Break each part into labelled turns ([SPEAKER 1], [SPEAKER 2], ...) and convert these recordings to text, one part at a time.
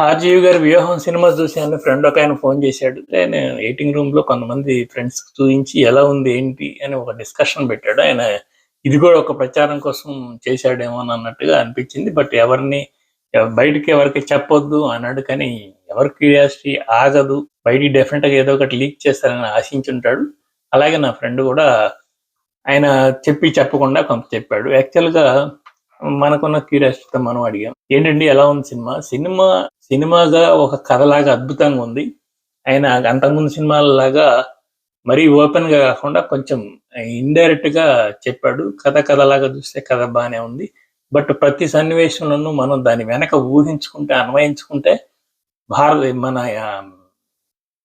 [SPEAKER 1] RGV గారి వ్యూహం cinema చూశాను. ఫ్రెండ్ ఒక ఆయన ఫోన్ చేశాడు. ఆయన ఎయిటింగ్ రూమ్లో కొంతమంది ఫ్రెండ్స్ చూపించి ఎలా ఉంది ఏంటి అని ఒక డిస్కషన్ పెట్టాడు. ఆయన ఇది కూడా ఒక ప్రచారం కోసం చేశాడేమో అని అన్నట్టుగా అనిపించింది. బట్ ఎవరిని బయటికి ఎవరికి చెప్పొద్దు అన్నాడు. కానీ ఎవరి క్యూరియాసిటీ ఆగదు. బయటికి డెఫినెట్గా ఏదో ఒకటి లీక్ చేస్తారని ఆశించుంటాడు. అలాగే నా ఫ్రెండ్ కూడా ఆయన చెప్పి చెప్పకుండా కొంత చెప్పాడు. యాక్చువల్గా మనకున్న క్యూరియాసిటీతో మనం అడిగాం. ఏంటండి ఎలా ఉంది సినిమా? సినిమా సినిమాగా ఒక కథలాగా అద్భుతంగా ఉంది. ఆయన అంతకుముందు సినిమాలలాగా మరీ ఓపెన్గా కాకుండా కొంచెం ఇండైరెక్ట్గా చెప్పాడు. కథ కథలాగా చూస్తే కథ బాగానే ఉంది. బట్ ప్రతి సన్నివేశంలోనూ మనం దాని వెనక ఊహించుకుంటే అన్వయించుకుంటే భారత మన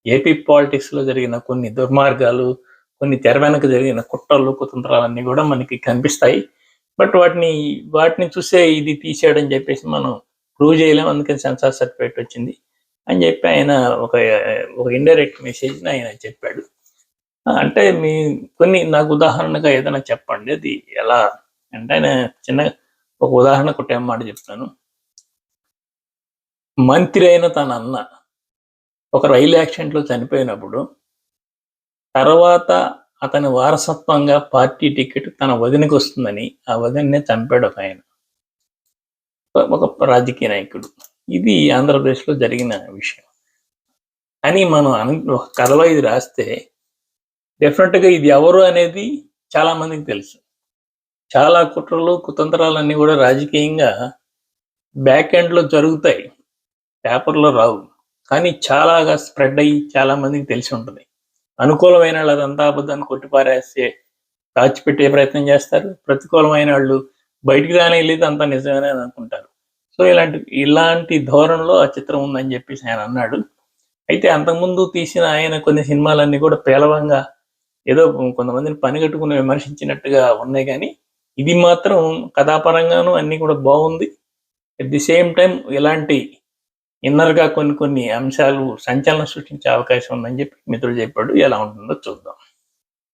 [SPEAKER 1] ఏపీ పాలిటిక్స్లో జరిగిన కొన్ని దుర్మార్గాలు కొన్ని తెర వెనక జరిగిన కుట్రలు కుతంత్రాలన్నీ కూడా మనకి కనిపిస్తాయి. బట్ వాటిని వాటిని చూసే ఇది తీసాడని చెప్పేసి మనం ప్రూవ్ చేయలేము అందుకని సెన్సార్ సర్టిఫికేట్ వచ్చింది అని చెప్పి ఆయన ఒక ఒక ఇండైరెక్ట్ మెసేజ్ ఆయన చెప్పాడు. అంటే మీ కొన్ని నాకు ఉదాహరణగా ఏదైనా చెప్పండి అది ఎలా? అంటే ఆయన చిన్న ఒక ఉదాహరణ కొట్టే మాట చెప్తాను మంత్రి అయిన తన అన్న ఒక రైలు యాక్సిడెంట్లో చనిపోయినప్పుడు తర్వాత అతని వారసత్వంగా పార్టీ టికెట్ తన వదినకి వస్తుందని ఆ వదిన్నే చంపాడు ఒక ఆయన. ఒక రాజకీయ నాయకుడు. ఇది ఆంధ్రప్రదేశ్లో జరిగిన విషయం. అని మనం అను ఒక కథలో ఇది రాస్తే డెఫినెట్గా ఇది ఎవరు అనేది చాలా మందికి తెలుసు. చాలా కుట్రలు కుతంత్రాలన్నీ కూడా రాజకీయంగా బ్యాక్ ఎండ్లో జరుగుతాయి. పేపర్లో రావు. కానీ చాలాగా స్ప్రెడ్ అయ్యి చాలా మందికి తెలిసి ఉంటుంది. అనుకూలమైన వాళ్ళు అదంతా అబద్ధాన్ని కొట్టిపారేస్తే దాచిపెట్టే ప్రయత్నం చేస్తారు. ప్రతికూలమైన వాళ్ళు బయటికి రానే లేదు అంతా నిజమేనే అనుకుంటారు. సో ఇలాంటి ఇలాంటి ధోరణిలో ఆ చిత్రం ఉందని చెప్పేసి ఆయన అన్నాడు. అయితే అంతకుముందు తీసిన ఆయన కొన్ని సినిమాలన్నీ కూడా పేలవంగా ఏదో కొంతమందిని పని కట్టుకుని విమర్శించినట్టుగా ఉన్నాయి కానీ ఇది మాత్రం కథాపరంగాను అన్ని కూడా బాగుంది. అట్ ది సేమ్ టైం ఇలాంటి ఇన్నర్గా కొన్ని కొన్ని అంశాలు సంచలనం సృష్టించే అవకాశం ఉందని చెప్పి మిత్రుడు చెప్పాడు. ఎలా ఉంటుందో చూద్దాం.